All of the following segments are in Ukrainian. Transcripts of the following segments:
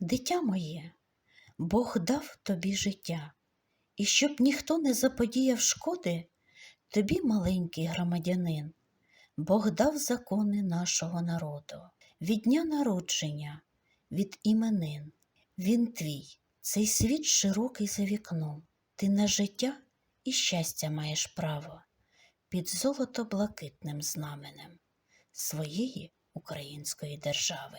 Дитя моє, Бог дав тобі життя, і щоб ніхто не заподіяв шкоди, тобі, маленький громадянин, Бог дав закони нашого народу, від дня народження, від іменин. Він твій, цей світ широкий за вікном, ти на життя і щастя маєш право під золото-блакитним знаменем своєї української держави.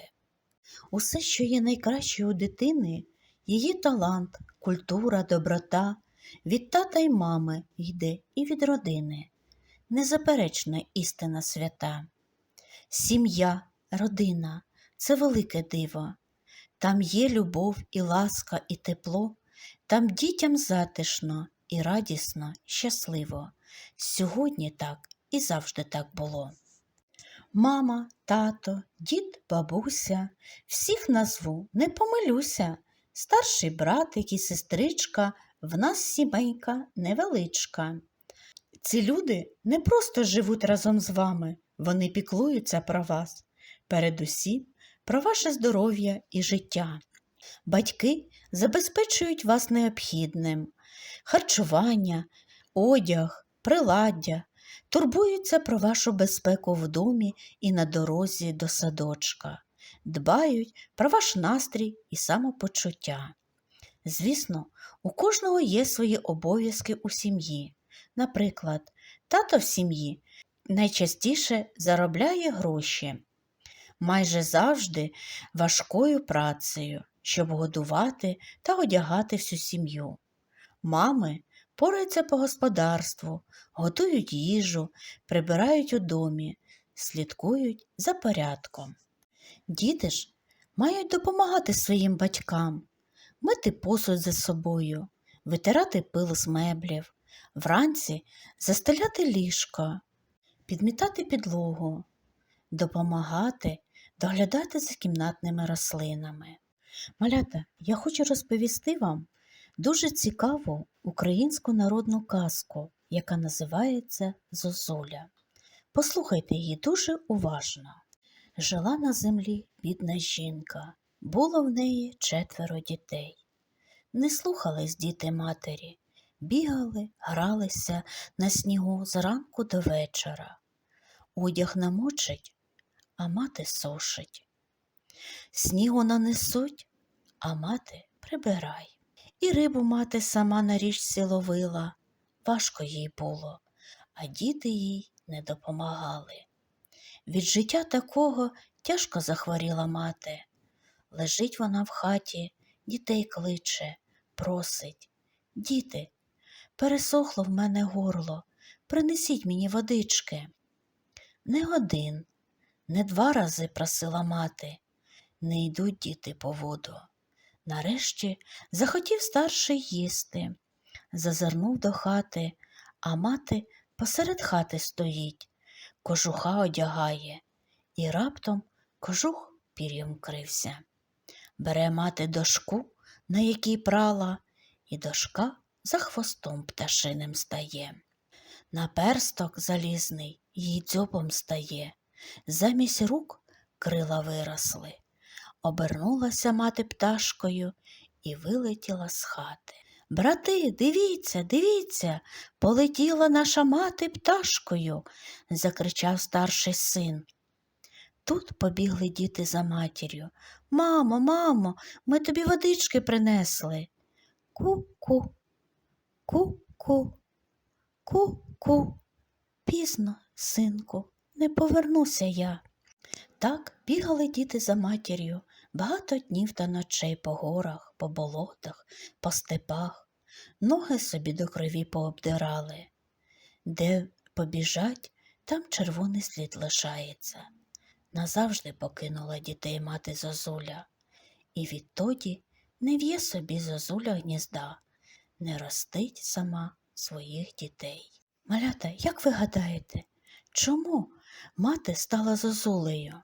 Усе, що є найкраще у дитини, її талант, культура, доброта, від тата й мами йде і від родини, незаперечна істина свята. Сім'я, родина це велике диво. Там є любов і ласка, і тепло, там дітям затишно і радісно, щасливо. Сьогодні так і завжди так було. Мама, тато, дід, бабуся, всіх назву, не помилюся. Старший братик і сестричка, в нас сімейка невеличка. Ці люди не просто живуть разом з вами, вони піклуються про вас, передусім про ваше здоров'я і життя. Батьки забезпечують вас необхідним харчування, одяг, приладдя, турбуються про вашу безпеку в домі і на дорозі до садочка, дбають про ваш настрій і самопочуття. Звісно, у кожного є свої обов'язки у сім'ї. Наприклад, тато в сім'ї найчастіше заробляє гроші, майже завжди важкою працею, щоб годувати та одягати всю сім'ю. Мами пораються по господарству, готують їжу, прибирають у домі, слідкують за порядком. Діти ж мають допомагати своїм батькам, мити посуд за собою, витирати пил з меблів, вранці застеляти ліжко, підмітати підлогу, допомагати, доглядати за кімнатними рослинами. Малята, я хочу розповісти вам дуже цікаву українську народну казку, яка називається Зозуля. Послухайте її дуже уважно. Жила на землі бідна жінка, було в неї четверо дітей. Не слухались діти матері, бігали, гралися на снігу зранку до вечора. Одяг намочить, а мати сушить. Снігу нанесуть, а мати прибирай. І рибу мати сама на річці ловила. Важко їй було, а діти їй не допомагали. Від життя такого тяжко захворіла мати. Лежить вона в хаті, дітей кличе, просить. Діти, пересохло в мене горло, принесіть мені водички. Не один, не два рази просила мати, не йдуть діти по воду. Нарешті захотів старший їсти. Зазирнув до хати, а мати посеред хати стоїть, кожуха одягає, і раптом кожух пір'ям крився. Бере мати дошку, на якій прала, і дошка за хвостом пташиним стає. Наперсток залізний їй дзьобом стає, замість рук крила виросли. Обернулася мати пташкою і вилетіла з хати. Брати, дивіться, дивіться, полетіла наша мати пташкою, закричав старший син. Тут побігли діти за матір'ю. Мамо, мамо, ми тобі водички принесли. Ку-ку, ку-ку, ку-ку. Пізно, синку, не повернуся я. Так бігали діти за матір'ю багато днів та ночей по горах, по болотах, по степах, ноги собі до крові пообдирали. Де побіжать, там червоний слід лишається. Назавжди покинула дітей мати Зозуля, і відтоді не в'є собі Зозуля гнізда, не ростить сама своїх дітей. Малята, як ви гадаєте, чому мати стала Зозулею?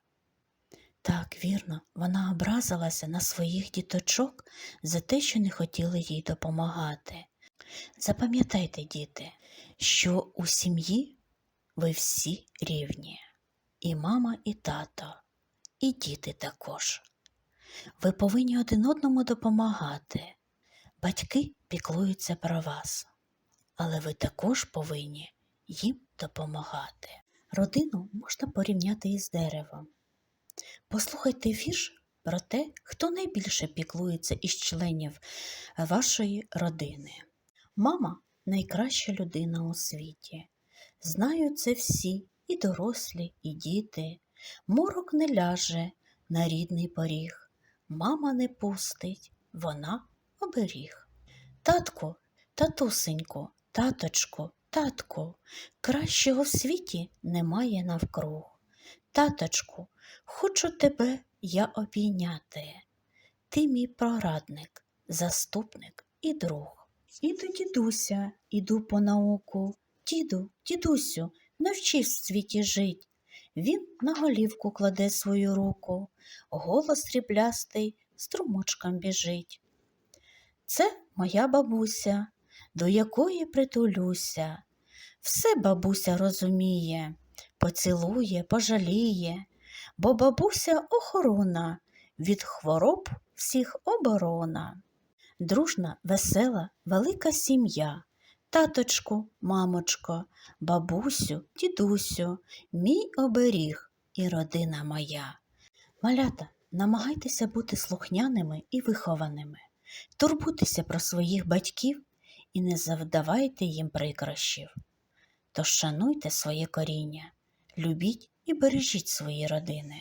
Так, вірно, вона образилася на своїх діточок за те, що не хотіли їй допомагати. Запам'ятайте, діти, що у сім'ї ви всі рівні, і мама, і тато, і діти також. Ви повинні один одному допомагати. Батьки піклуються про вас, але ви також повинні їм допомагати. Родину можна порівняти із деревом. Послухайте вірш про те, хто найбільше піклується із членів вашої родини. Мама найкраща людина у світі. Знають це всі, і дорослі, і діти. Морок не ляже на рідний поріг. Мама не пустить, вона оберіг. Татко, татусенько, таточко, татку, кращого в світі немає навкруг. Таточку, хочу тебе я обійняти. Ти мій прорадник, заступник і друг. Іду, дідуся, іду по науку. Діду, дідусю, навчись в світі жить. Він на голівку кладе свою руку, голос сріблястий струмочком біжить. Це моя бабуся, до якої притулюся. Все бабуся розуміє, поцілує, пожаліє, бо бабуся охорона, від хвороб всіх оборона. Дружна, весела, велика сім'я. Таточку, мамочко, бабусю, дідусю, мій оберіг і родина моя. Малята, намагайтеся бути слухняними і вихованими, турбуйтеся про своїх батьків і не завдавайте їм прикрощів. Тож шануйте своє коріння, любіть і бережіть свої родини.